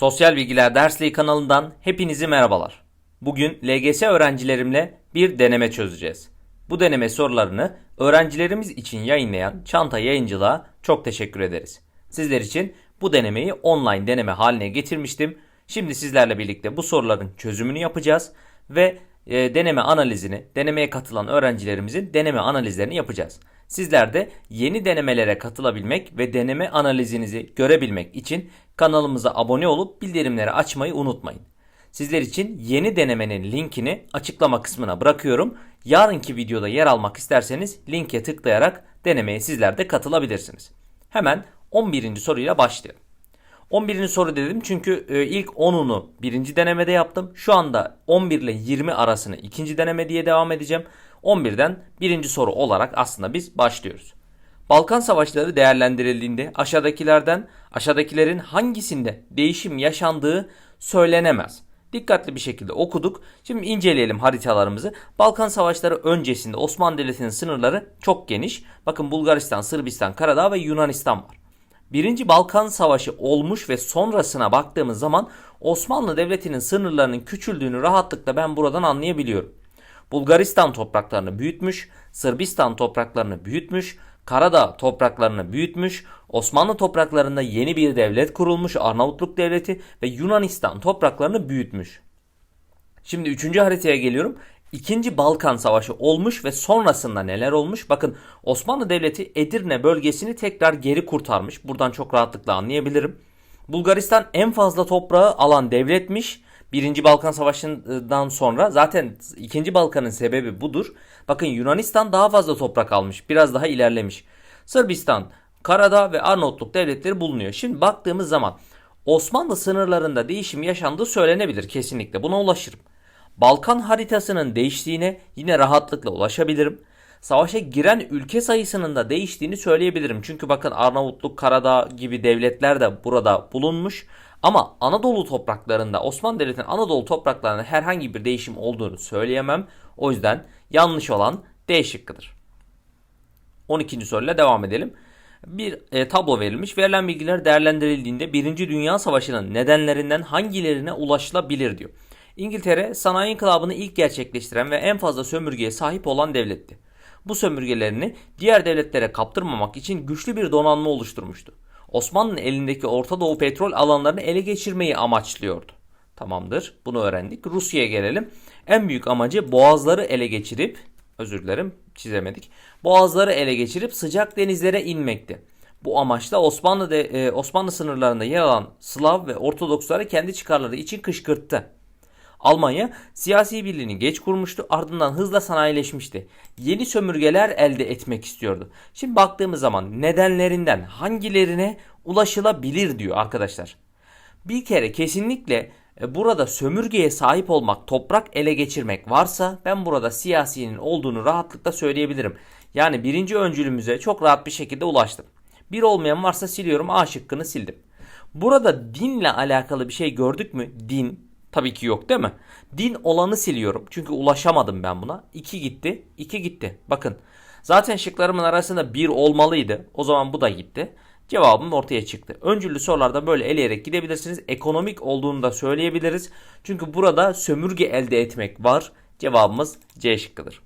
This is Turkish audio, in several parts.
Sosyal Bilgiler Dersliği kanalından hepinize merhabalar. Bugün LGS öğrencilerimle bir deneme çözeceğiz. Bu deneme sorularını öğrencilerimiz için yayınlayan Çanta Yayıncılığa çok teşekkür ederiz. Sizler için bu denemeyi online deneme haline getirmiştim. Şimdi sizlerle birlikte bu soruların çözümünü yapacağız ve e, deneme analizini, denemeye katılan öğrencilerimizin deneme analizlerini yapacağız. Sizler de yeni denemelere katılabilmek ve deneme analizinizi görebilmek için kanalımıza abone olup bildirimleri açmayı unutmayın. Sizler için yeni denemenin linkini açıklama kısmına bırakıyorum. Yarınki videoda yer almak isterseniz linke tıklayarak denemeye sizler de katılabilirsiniz. Hemen 11. soruyla başlayalım. 11. soru dedim çünkü e, ilk 10'unu birinci denemede yaptım. Şu anda 11 ile 20 arasını ikinci deneme diye devam edeceğim. 11'den birinci soru olarak aslında biz başlıyoruz. Balkan Savaşları değerlendirildiğinde aşağıdakilerden aşağıdakilerin hangisinde değişim yaşandığı söylenemez. Dikkatli bir şekilde okuduk. Şimdi inceleyelim haritalarımızı. Balkan Savaşları öncesinde Osmanlı Devleti'nin sınırları çok geniş. Bakın Bulgaristan, Sırbistan, Karadağ ve Yunanistan var. Birinci Balkan Savaşı olmuş ve sonrasına baktığımız zaman Osmanlı Devleti'nin sınırlarının küçüldüğünü rahatlıkla ben buradan anlayabiliyorum. Bulgaristan topraklarını büyütmüş, Sırbistan topraklarını büyütmüş, Karadağ topraklarını büyütmüş, Osmanlı topraklarında yeni bir devlet kurulmuş, Arnavutluk Devleti ve Yunanistan topraklarını büyütmüş. Şimdi üçüncü haritaya geliyorum. İkinci Balkan Savaşı olmuş ve sonrasında neler olmuş? Bakın Osmanlı Devleti Edirne bölgesini tekrar geri kurtarmış. Buradan çok rahatlıkla anlayabilirim. Bulgaristan en fazla toprağı alan devletmiş. Birinci Balkan Savaşı'ndan sonra zaten ikinci Balkan'ın sebebi budur. Bakın Yunanistan daha fazla toprak almış. Biraz daha ilerlemiş. Sırbistan, Karadağ ve Arnavutluk devletleri bulunuyor. Şimdi baktığımız zaman Osmanlı sınırlarında değişim yaşandığı söylenebilir kesinlikle. Buna ulaşırım. Balkan haritasının değiştiğine yine rahatlıkla ulaşabilirim. Savaşa giren ülke sayısının da değiştiğini söyleyebilirim. Çünkü bakın Arnavutluk, Karadağ gibi devletler de burada bulunmuş. Ama Anadolu topraklarında Osmanlı Devleti'nin Anadolu topraklarında herhangi bir değişim olduğunu söyleyemem. O yüzden yanlış olan D şıkkıdır. 12. soruyla devam edelim. Bir e, tablo verilmiş. Verilen bilgiler değerlendirildiğinde 1. Dünya Savaşı'nın nedenlerinden hangilerine ulaşılabilir diyor. İngiltere sanayi inkılabını ilk gerçekleştiren ve en fazla sömürgeye sahip olan devletti. Bu sömürgelerini diğer devletlere kaptırmamak için güçlü bir donanma oluşturmuştu. Osmanlı'nın elindeki Orta Doğu petrol alanlarını ele geçirmeyi amaçlıyordu. Tamamdır. Bunu öğrendik. Rusya'ya gelelim. En büyük amacı boğazları ele geçirip özür dilerim çizemedik. Boğazları ele geçirip sıcak denizlere inmekti. Bu amaçla Osmanlı de, e, Osmanlı sınırlarında yer alan Slav ve Ortodoksları kendi çıkarları için kışkırttı. Almanya siyasi birliğini geç kurmuştu ardından hızla sanayileşmişti. Yeni sömürgeler elde etmek istiyordu. Şimdi baktığımız zaman nedenlerinden hangilerine ulaşılabilir diyor arkadaşlar. Bir kere kesinlikle e, burada sömürgeye sahip olmak, toprak ele geçirmek varsa ben burada siyasinin olduğunu rahatlıkla söyleyebilirim. Yani birinci öncülümüze çok rahat bir şekilde ulaştım. Bir olmayan varsa siliyorum A şıkkını sildim. Burada dinle alakalı bir şey gördük mü? Din, Tabii ki yok değil mi? Din olanı siliyorum. Çünkü ulaşamadım ben buna. 2 gitti. 2 gitti. Bakın. Zaten şıklarımın arasında 1 olmalıydı. O zaman bu da gitti. Cevabım ortaya çıktı. Öncüllü sorularda böyle eleyerek gidebilirsiniz. Ekonomik olduğunu da söyleyebiliriz. Çünkü burada sömürge elde etmek var. Cevabımız C şıkkıdır.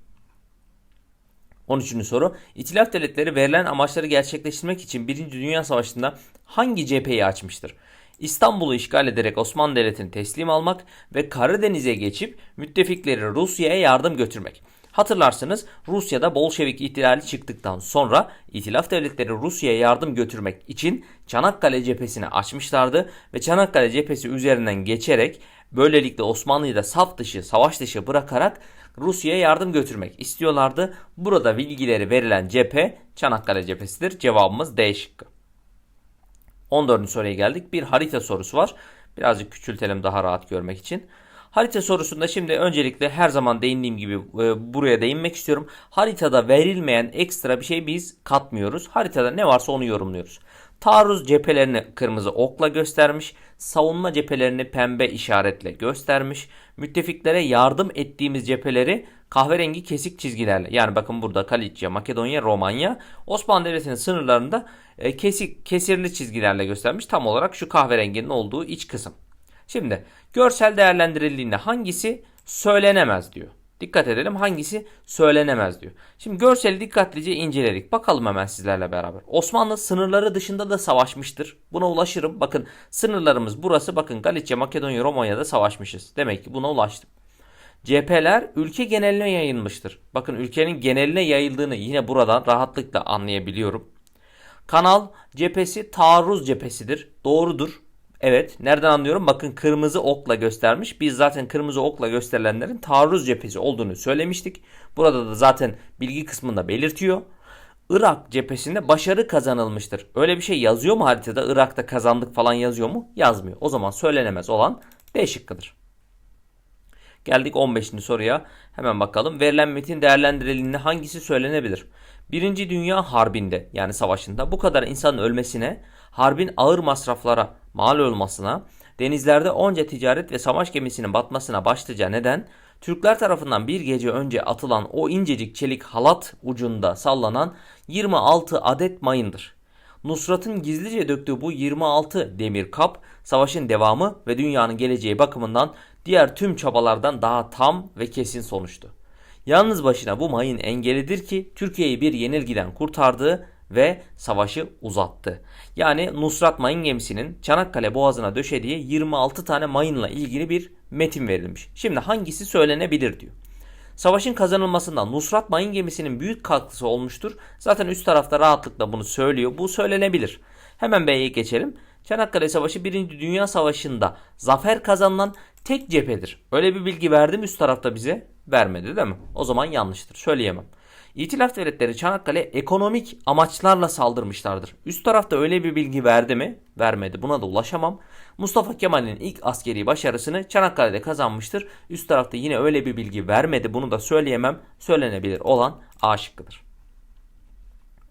13. soru. İtilaf devletleri verilen amaçları gerçekleştirmek için 1. Dünya Savaşı'nda hangi cepheyi açmıştır? İstanbul'u işgal ederek Osmanlı Devleti'ni teslim almak ve Karadeniz'e geçip müttefikleri Rusya'ya yardım götürmek. Hatırlarsınız Rusya'da Bolşevik ihtilali çıktıktan sonra İtilaf devletleri Rusya'ya yardım götürmek için Çanakkale cephesini açmışlardı ve Çanakkale cephesi üzerinden geçerek böylelikle Osmanlı'yı da saf dışı, savaş dışı bırakarak Rusya'ya yardım götürmek istiyorlardı. Burada bilgileri verilen cephe Çanakkale cephesidir. Cevabımız D şıkkı. 14. soruya geldik. Bir harita sorusu var. Birazcık küçültelim daha rahat görmek için. Harita sorusunda şimdi öncelikle her zaman değindiğim gibi e, buraya değinmek istiyorum. Haritada verilmeyen ekstra bir şey biz katmıyoruz. Haritada ne varsa onu yorumluyoruz. Taarruz cephelerini kırmızı okla göstermiş. Savunma cephelerini pembe işaretle göstermiş. Müttefiklere yardım ettiğimiz cepheleri kahverengi kesik çizgilerle yani bakın burada Kaliçya, Makedonya, Romanya Osmanlı Devleti'nin sınırlarında e, kesik kesirli çizgilerle göstermiş. Tam olarak şu kahverenginin olduğu iç kısım. Şimdi görsel değerlendirildiğinde hangisi söylenemez diyor. Dikkat edelim hangisi söylenemez diyor. Şimdi görseli dikkatlice inceledik. Bakalım hemen sizlerle beraber. Osmanlı sınırları dışında da savaşmıştır. Buna ulaşırım. Bakın sınırlarımız burası. Bakın Galicia, Makedonya, Romanya'da savaşmışız. Demek ki buna ulaştım. Cepheler ülke geneline yayılmıştır. Bakın ülkenin geneline yayıldığını yine buradan rahatlıkla anlayabiliyorum. Kanal cephesi taarruz cephesidir. Doğrudur. Evet. Nereden anlıyorum? Bakın kırmızı okla göstermiş. Biz zaten kırmızı okla gösterilenlerin taarruz cephesi olduğunu söylemiştik. Burada da zaten bilgi kısmında belirtiyor. Irak cephesinde başarı kazanılmıştır. Öyle bir şey yazıyor mu haritada? Irak'ta kazandık falan yazıyor mu? Yazmıyor. O zaman söylenemez olan D şıkkıdır. Geldik 15. soruya. Hemen bakalım. Verilen metin değerlendirildiğinde hangisi söylenebilir? Birinci Dünya Harbi'nde yani savaşında bu kadar insanın ölmesine, harbin ağır masraflara mal olmasına, denizlerde onca ticaret ve savaş gemisinin batmasına başlıca neden, Türkler tarafından bir gece önce atılan o incecik çelik halat ucunda sallanan 26 adet mayındır. Nusrat'ın gizlice döktüğü bu 26 demir kap, savaşın devamı ve dünyanın geleceği bakımından diğer tüm çabalardan daha tam ve kesin sonuçtu. Yalnız başına bu mayın engelidir ki Türkiye'yi bir yenilgiden kurtardı ve savaşı uzattı. Yani Nusrat Mayın gemisinin Çanakkale Boğazı'na döşediği 26 tane mayınla ilgili bir metin verilmiş. Şimdi hangisi söylenebilir diyor. Savaşın kazanılmasında Nusrat Mayın gemisinin büyük katkısı olmuştur. Zaten üst tarafta rahatlıkla bunu söylüyor. Bu söylenebilir. Hemen B'ye geçelim. Çanakkale Savaşı 1. Dünya Savaşı'nda zafer kazanılan tek cephedir. Öyle bir bilgi verdim üst tarafta bize? Vermedi değil mi? O zaman yanlıştır. Söyleyemem. İtilaf devletleri Çanakkale ekonomik amaçlarla saldırmışlardır. Üst tarafta öyle bir bilgi verdi mi? Vermedi. Buna da ulaşamam. Mustafa Kemal'in ilk askeri başarısını Çanakkale'de kazanmıştır. Üst tarafta yine öyle bir bilgi vermedi. Bunu da söyleyemem. Söylenebilir olan A şıkkıdır.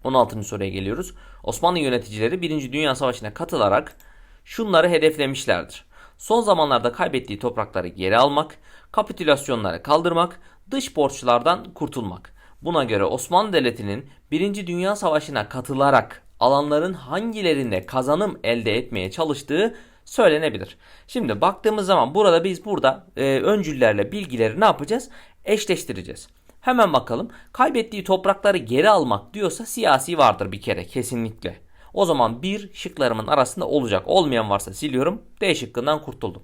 16. soruya geliyoruz. Osmanlı yöneticileri 1. Dünya Savaşı'na katılarak şunları hedeflemişlerdir. Son zamanlarda kaybettiği toprakları geri almak, kapitülasyonları kaldırmak, dış borçlardan kurtulmak. Buna göre Osmanlı Devleti'nin 1. Dünya Savaşı'na katılarak alanların hangilerinde kazanım elde etmeye çalıştığı söylenebilir. Şimdi baktığımız zaman burada biz burada e, öncüllerle bilgileri ne yapacağız? Eşleştireceğiz. Hemen bakalım. Kaybettiği toprakları geri almak diyorsa siyasi vardır bir kere kesinlikle. O zaman bir şıklarımın arasında olacak. Olmayan varsa siliyorum. D şıkkından kurtuldum.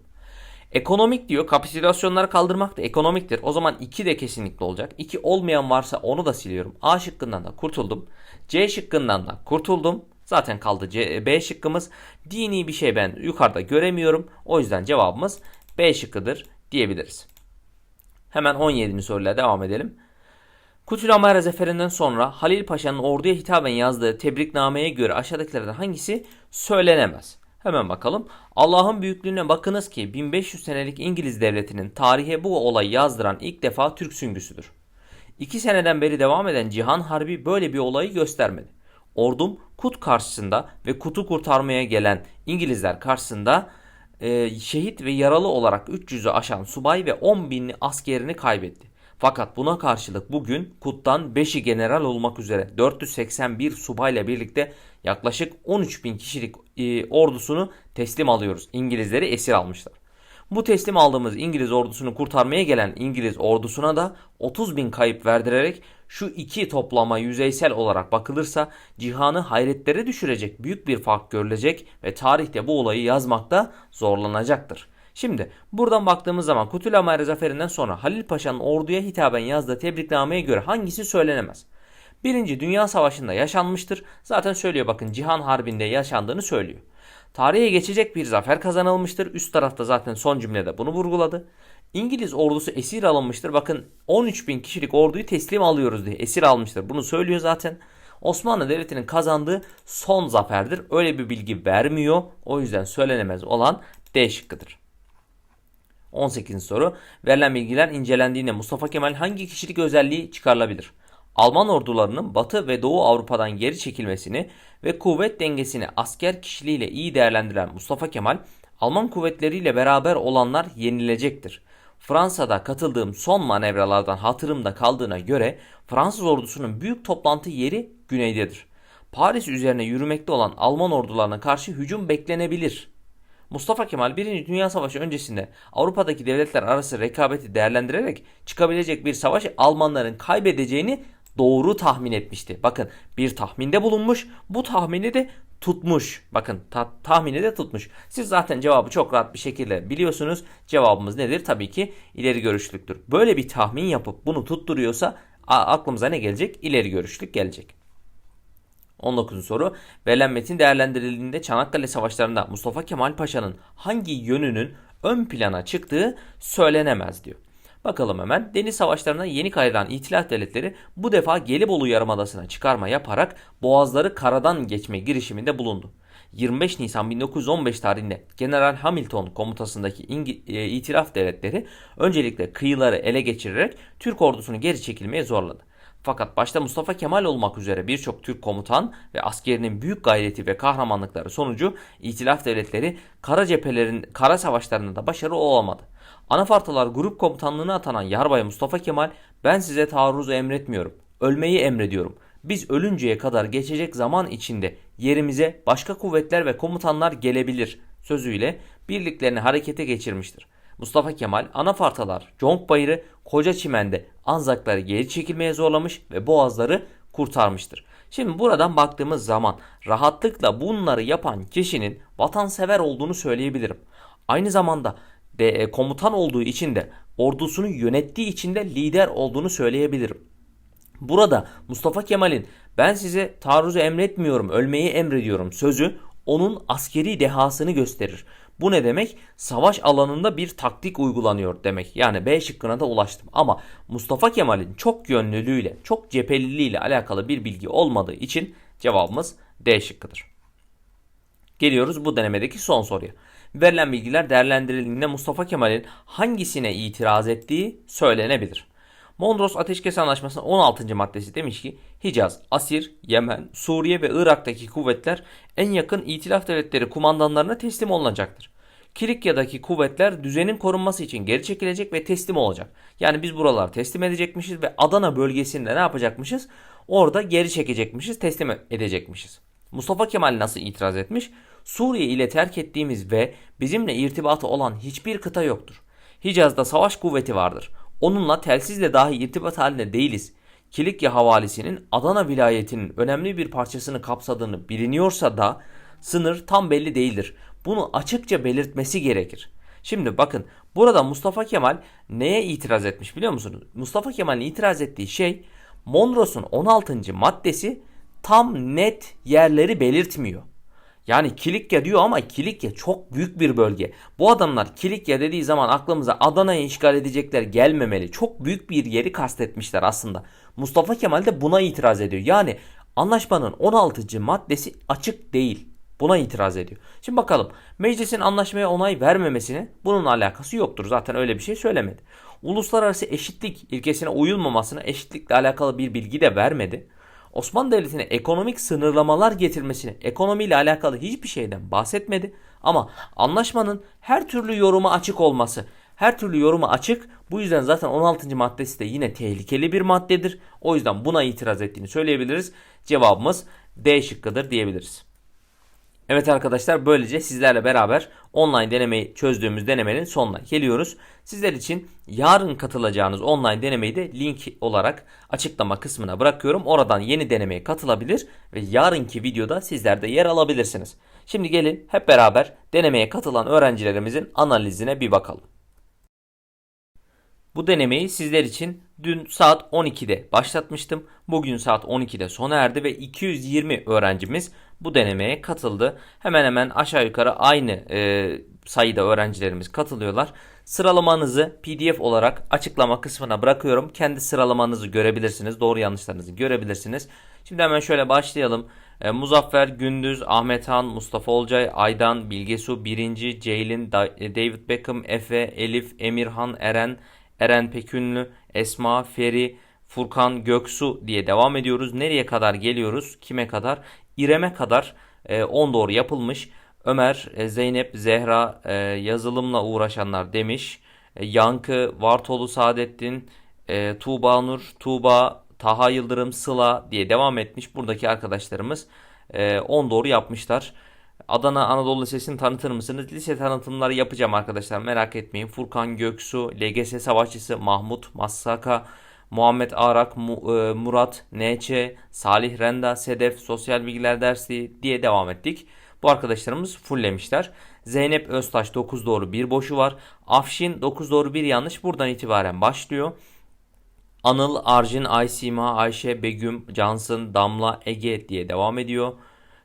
Ekonomik diyor. Kapitülasyonları kaldırmak da ekonomiktir. O zaman 2 de kesinlikle olacak. 2 olmayan varsa onu da siliyorum. A şıkkından da kurtuldum. C şıkkından da kurtuldum. Zaten kaldı C, B şıkkımız. Dini bir şey ben yukarıda göremiyorum. O yüzden cevabımız B şıkkıdır diyebiliriz. Hemen 17. soruyla devam edelim. Kutulamayra zaferinden sonra Halil Paşa'nın orduya hitaben yazdığı tebriknameye göre aşağıdakilerden hangisi söylenemez? Hemen bakalım. Allah'ın büyüklüğüne bakınız ki 1500 senelik İngiliz devletinin tarihe bu olayı yazdıran ilk defa Türk süngüsüdür. İki seneden beri devam eden Cihan Harbi böyle bir olayı göstermedi. Ordum Kut karşısında ve Kut'u kurtarmaya gelen İngilizler karşısında e, şehit ve yaralı olarak 300'ü aşan subay ve 10 binli askerini kaybetti. Fakat buna karşılık bugün Kut'tan 5'i general olmak üzere 481 subayla birlikte yaklaşık 13 bin kişilik e, ordusunu teslim alıyoruz. İngilizleri esir almışlar. Bu teslim aldığımız İngiliz ordusunu kurtarmaya gelen İngiliz ordusuna da 30 bin kayıp verdirerek şu iki toplama yüzeysel olarak bakılırsa cihanı hayretlere düşürecek büyük bir fark görülecek ve tarihte bu olayı yazmakta zorlanacaktır. Şimdi buradan baktığımız zaman Kutulamayra zaferinden sonra Halil Paşa'nın orduya hitaben yazdığı tebriknameye göre hangisi söylenemez? Birinci Dünya Savaşı'nda yaşanmıştır. Zaten söylüyor bakın Cihan Harbi'nde yaşandığını söylüyor. Tarihe geçecek bir zafer kazanılmıştır. Üst tarafta zaten son cümlede bunu vurguladı. İngiliz ordusu esir alınmıştır. Bakın 13 bin kişilik orduyu teslim alıyoruz diye esir almıştır. Bunu söylüyor zaten. Osmanlı Devleti'nin kazandığı son zaferdir. Öyle bir bilgi vermiyor. O yüzden söylenemez olan D şıkkıdır. 18. soru. Verilen bilgiler incelendiğinde Mustafa Kemal hangi kişilik özelliği çıkarılabilir? Alman ordularının Batı ve Doğu Avrupa'dan geri çekilmesini ve kuvvet dengesini asker kişiliğiyle iyi değerlendiren Mustafa Kemal, Alman kuvvetleriyle beraber olanlar yenilecektir. Fransa'da katıldığım son manevralardan hatırımda kaldığına göre Fransız ordusunun büyük toplantı yeri güneydedir. Paris üzerine yürümekte olan Alman ordularına karşı hücum beklenebilir. Mustafa Kemal 1. Dünya Savaşı öncesinde Avrupa'daki devletler arası rekabeti değerlendirerek çıkabilecek bir savaş Almanların kaybedeceğini doğru tahmin etmişti. Bakın bir tahminde bulunmuş. Bu tahmini de tutmuş. Bakın ta- tahmini de tutmuş. Siz zaten cevabı çok rahat bir şekilde biliyorsunuz. Cevabımız nedir? Tabii ki ileri görüşlüktür. Böyle bir tahmin yapıp bunu tutturuyorsa aklımıza ne gelecek? İleri görüşlük gelecek. 19. soru. Verilen metin değerlendirildiğinde Çanakkale Savaşları'nda Mustafa Kemal Paşa'nın hangi yönünün ön plana çıktığı söylenemez diyor. Bakalım hemen. Deniz savaşlarına yeni kayılan İtilaf devletleri bu defa Gelibolu Yarımadası'na çıkarma yaparak boğazları karadan geçme girişiminde bulundu. 25 Nisan 1915 tarihinde General Hamilton komutasındaki İngi- e, İtilaf devletleri öncelikle kıyıları ele geçirerek Türk ordusunu geri çekilmeye zorladı. Fakat başta Mustafa Kemal olmak üzere birçok Türk komutan ve askerinin büyük gayreti ve kahramanlıkları sonucu İtilaf devletleri kara cephelerin kara savaşlarında da başarılı olamadı. Anafartalar grup komutanlığına atanan Yarbay Mustafa Kemal ben size taarruzu emretmiyorum. Ölmeyi emrediyorum. Biz ölünceye kadar geçecek zaman içinde yerimize başka kuvvetler ve komutanlar gelebilir sözüyle birliklerini harekete geçirmiştir. Mustafa Kemal anafartalar Conk Bayırı Koca Çimen'de Anzakları geri çekilmeye zorlamış ve Boğazları kurtarmıştır. Şimdi buradan baktığımız zaman rahatlıkla bunları yapan kişinin vatansever olduğunu söyleyebilirim. Aynı zamanda de, e, komutan olduğu için de ordusunu yönettiği için de lider olduğunu söyleyebilirim. Burada Mustafa Kemal'in ben size taarruzu emretmiyorum, ölmeyi emrediyorum sözü onun askeri dehasını gösterir. Bu ne demek? Savaş alanında bir taktik uygulanıyor demek. Yani B şıkkına da ulaştım. Ama Mustafa Kemal'in çok yönlülüğüyle, çok cepheliliğiyle alakalı bir bilgi olmadığı için cevabımız D şıkkıdır. Geliyoruz bu denemedeki son soruya. Verilen bilgiler değerlendirildiğinde Mustafa Kemal'in hangisine itiraz ettiği söylenebilir. Mondros Ateşkes Anlaşması'nın 16. maddesi demiş ki Hicaz, Asir, Yemen, Suriye ve Irak'taki kuvvetler en yakın itilaf devletleri kumandanlarına teslim olunacaktır. Kilikya'daki kuvvetler düzenin korunması için geri çekilecek ve teslim olacak. Yani biz buraları teslim edecekmişiz ve Adana bölgesinde ne yapacakmışız? Orada geri çekecekmişiz, teslim edecekmişiz. Mustafa Kemal nasıl itiraz etmiş? Suriye ile terk ettiğimiz ve bizimle irtibatı olan hiçbir kıta yoktur. Hicaz'da savaş kuvveti vardır. Onunla telsizle dahi irtibat halinde değiliz. Kilikya havalisinin Adana vilayetinin önemli bir parçasını kapsadığını biliniyorsa da sınır tam belli değildir. Bunu açıkça belirtmesi gerekir. Şimdi bakın burada Mustafa Kemal neye itiraz etmiş biliyor musunuz? Mustafa Kemal'in itiraz ettiği şey Mondros'un 16. maddesi tam net yerleri belirtmiyor. Yani Kilikya diyor ama Kilikya çok büyük bir bölge. Bu adamlar Kilikya dediği zaman aklımıza Adana'yı işgal edecekler gelmemeli. Çok büyük bir yeri kastetmişler aslında. Mustafa Kemal de buna itiraz ediyor. Yani anlaşmanın 16. maddesi açık değil. Buna itiraz ediyor. Şimdi bakalım meclisin anlaşmaya onay vermemesine bunun alakası yoktur. Zaten öyle bir şey söylemedi. Uluslararası eşitlik ilkesine uyulmamasına eşitlikle alakalı bir bilgi de vermedi. Osmanlı Devleti'ne ekonomik sınırlamalar getirmesini, ekonomiyle alakalı hiçbir şeyden bahsetmedi. Ama anlaşmanın her türlü yoruma açık olması, her türlü yoruma açık. Bu yüzden zaten 16. maddesi de yine tehlikeli bir maddedir. O yüzden buna itiraz ettiğini söyleyebiliriz. Cevabımız D şıkkıdır diyebiliriz. Evet arkadaşlar böylece sizlerle beraber online denemeyi çözdüğümüz denemenin sonuna geliyoruz. Sizler için yarın katılacağınız online denemeyi de link olarak açıklama kısmına bırakıyorum. Oradan yeni denemeye katılabilir ve yarınki videoda sizler de yer alabilirsiniz. Şimdi gelin hep beraber denemeye katılan öğrencilerimizin analizine bir bakalım. Bu denemeyi sizler için dün saat 12'de başlatmıştım. Bugün saat 12'de sona erdi ve 220 öğrencimiz bu denemeye katıldı. Hemen hemen aşağı yukarı aynı e, sayıda öğrencilerimiz katılıyorlar. Sıralamanızı PDF olarak açıklama kısmına bırakıyorum. Kendi sıralamanızı görebilirsiniz. Doğru yanlışlarınızı görebilirsiniz. Şimdi hemen şöyle başlayalım. E, Muzaffer, Gündüz, Ahmet Han, Mustafa Olcay, Aydan, Bilgesu, Birinci, Ceylin, Da- David Beckham, Efe, Elif, Emirhan, Eren, Eren Pekünlü, Esma, Feri, Furkan, Göksu diye devam ediyoruz. Nereye kadar geliyoruz? Kime kadar? İrem'e kadar e, 10 doğru yapılmış. Ömer, e, Zeynep, Zehra e, yazılımla uğraşanlar demiş. E, Yankı, Vartolu Saadettin, e, Tuğba Nur, Tuğba, Taha Yıldırım, Sıla diye devam etmiş. Buradaki arkadaşlarımız e, 10 doğru yapmışlar. Adana Anadolu Lisesi'ni tanıtır mısınız? Lise tanıtımları yapacağım arkadaşlar merak etmeyin. Furkan Göksu, LGS Savaşçısı, Mahmut Massaka, Muhammed Arak, e, Murat, NC, Salih Renda, Sedef, Sosyal Bilgiler Dersi diye devam ettik. Bu arkadaşlarımız fulllemişler. Zeynep Öztaş 9 doğru 1 boşu var. Afşin 9 doğru 1 yanlış. Buradan itibaren başlıyor. Anıl, Arjin, Aysima, Ayşe, Begüm, Cansın, Damla, Ege diye devam ediyor.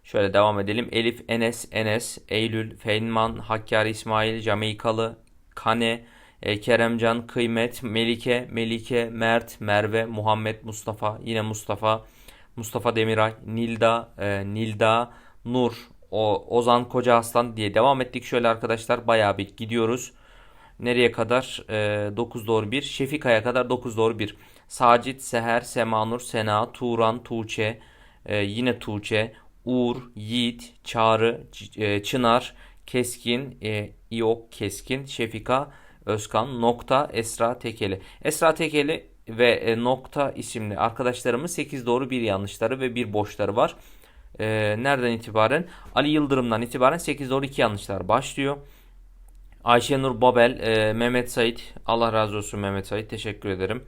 Şöyle devam edelim. Elif, Enes, Enes, Eylül, Feynman, Hakkari İsmail, Jamaikalı, Kane, e, Keremcan, Kıymet, Melike, Melike, Mert, Merve, Muhammed, Mustafa, yine Mustafa, Mustafa Demiray, Nilda, e, Nilda, Nur, o, Ozan Koca Aslan diye devam ettik. Şöyle arkadaşlar bayağı bir gidiyoruz. Nereye kadar? E, 9 doğru 1. Şefika'ya kadar 9 doğru 1. Sacit, Seher, Semanur, Sena, Turan, Tuğçe, e, yine Tuğçe, Uğur, Yiğit, Çağrı, e, Çınar, Keskin, e, İyok, Keskin, Şefika, Özkan, Nokta, Esra Tekeli. Esra Tekeli ve e, Nokta isimli arkadaşlarımın 8 doğru 1 yanlışları ve 1 boşları var. E, nereden itibaren? Ali Yıldırım'dan itibaren 8 doğru 2 yanlışlar başlıyor. Ayşenur Babel, Mehmet Sait, Allah razı olsun Mehmet Sait, teşekkür ederim.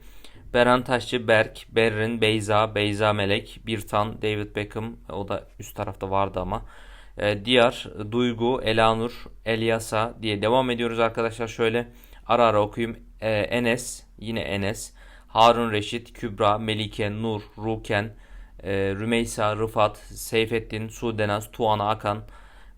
Beren Taşçı, Berk, Berrin, Beyza, Beyza Melek, Birtan, David Beckham, o da üst tarafta vardı ama. E, Diyar, Duygu, Elanur, Elyasa diye devam ediyoruz arkadaşlar. Şöyle ara ara okuyayım. E, Enes, yine Enes, Harun Reşit, Kübra, Melike, Nur, Ruken, e, Rümeysa, Rıfat, Seyfettin, Sudenaz, Tuana Akan,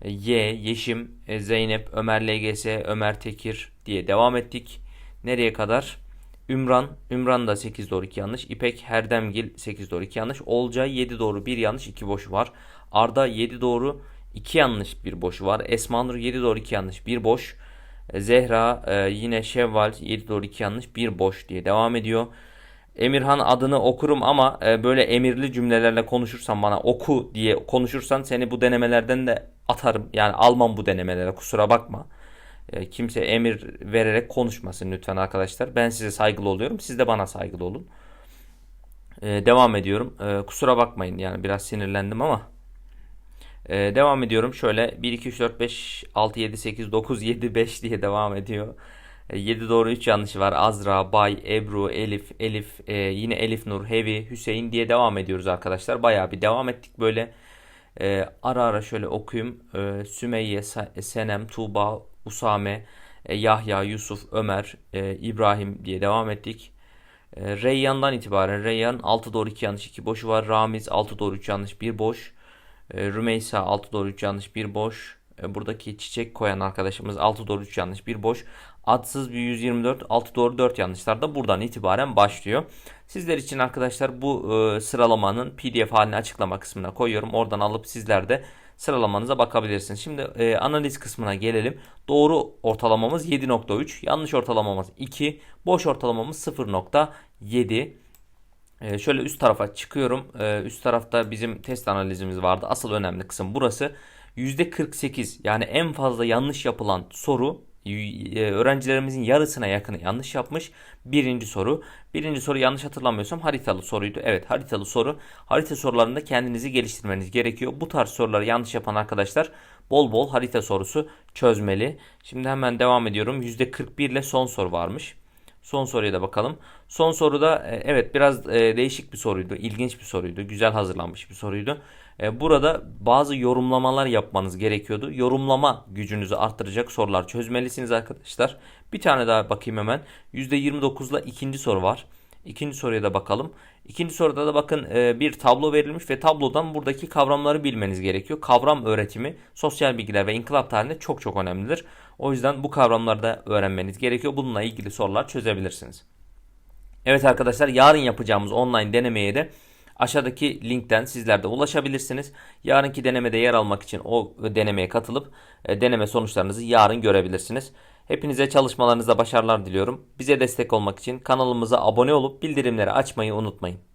e, Y, Yeşim, e, Zeynep, Ömer LGS, Ömer Tekir diye devam ettik. Nereye kadar? Ümran, Ümran da 8 doğru 2 yanlış. İpek Herdemgil 8 doğru 2 yanlış. Olcay 7 doğru 1 yanlış 2 boşu var. Arda 7 doğru 2 yanlış 1 boşu var. Esmanur 7 doğru 2 yanlış 1 boş. Zehra e, yine Şevval 7 doğru 2 yanlış 1 boş diye devam ediyor. Emirhan adını okurum ama e, böyle emirli cümlelerle konuşursan bana oku diye konuşursan seni bu denemelerden de atarım. Yani almam bu denemelere kusura bakma. E, kimse emir vererek konuşmasın lütfen arkadaşlar. Ben size saygılı oluyorum. Siz de bana saygılı olun. E, devam ediyorum. E, kusura bakmayın yani biraz sinirlendim ama. E, devam ediyorum. Şöyle 1, 2, 3, 4, 5, 6, 7, 8, 9, 7, 5 diye devam ediyor. 7 doğru 3 yanlışı var. Azra, Bay, Ebru, Elif, Elif, e, yine Elif Nur, Hevi, Hüseyin diye devam ediyoruz arkadaşlar. Bayağı bir devam ettik böyle. E, ara ara şöyle okuyayım. E, Sümeyye, Senem, Tuğba, Usame, e, Yahya, Yusuf, Ömer, e, İbrahim diye devam ettik. E, Reyyan'dan itibaren Reyyan 6 doğru 2 yanlış 2 boşu var. Ramiz 6 doğru 3 yanlış 1 boş. E, Rümeysa 6 doğru 3 yanlış 1 boş. E, buradaki çiçek koyan arkadaşımız 6 doğru 3 yanlış 1 boş. Adsız bir 124 6 doğru 4 yanlışlar da buradan itibaren başlıyor. Sizler için arkadaşlar bu e, sıralamanın PDF halini açıklama kısmına koyuyorum. Oradan alıp sizler de sıralamanıza bakabilirsiniz. Şimdi e, analiz kısmına gelelim. Doğru ortalamamız 7.3, yanlış ortalamamız 2, boş ortalamamız 0.7. Ee, şöyle üst tarafa çıkıyorum. Ee, üst tarafta bizim test analizimiz vardı. Asıl önemli kısım burası. %48 yani en fazla yanlış yapılan soru e, öğrencilerimizin yarısına yakını yanlış yapmış. Birinci soru. Birinci soru yanlış hatırlamıyorsam haritalı soruydu. Evet haritalı soru. Harita sorularında kendinizi geliştirmeniz gerekiyor. Bu tarz soruları yanlış yapan arkadaşlar bol bol harita sorusu çözmeli. Şimdi hemen devam ediyorum. %41 ile son soru varmış. Son soruya da bakalım. Son soruda e, evet biraz e, değişik bir soruydu. ilginç bir soruydu. Güzel hazırlanmış bir soruydu. E, Burada bazı yorumlamalar yapmanız gerekiyordu. Yorumlama gücünüzü arttıracak sorular çözmelisiniz arkadaşlar. Bir tane daha bakayım hemen. %29'la ikinci soru var. İkinci soruya da bakalım. İkinci soruda da bakın e, bir tablo verilmiş ve tablodan buradaki kavramları bilmeniz gerekiyor. Kavram öğretimi sosyal bilgiler ve inkılap tarihinde çok çok önemlidir. O yüzden bu kavramları da öğrenmeniz gerekiyor. Bununla ilgili sorular çözebilirsiniz. Evet arkadaşlar yarın yapacağımız online denemeye de aşağıdaki linkten sizler de ulaşabilirsiniz. Yarınki denemede yer almak için o denemeye katılıp e, deneme sonuçlarınızı yarın görebilirsiniz. Hepinize çalışmalarınızda başarılar diliyorum. Bize destek olmak için kanalımıza abone olup bildirimleri açmayı unutmayın.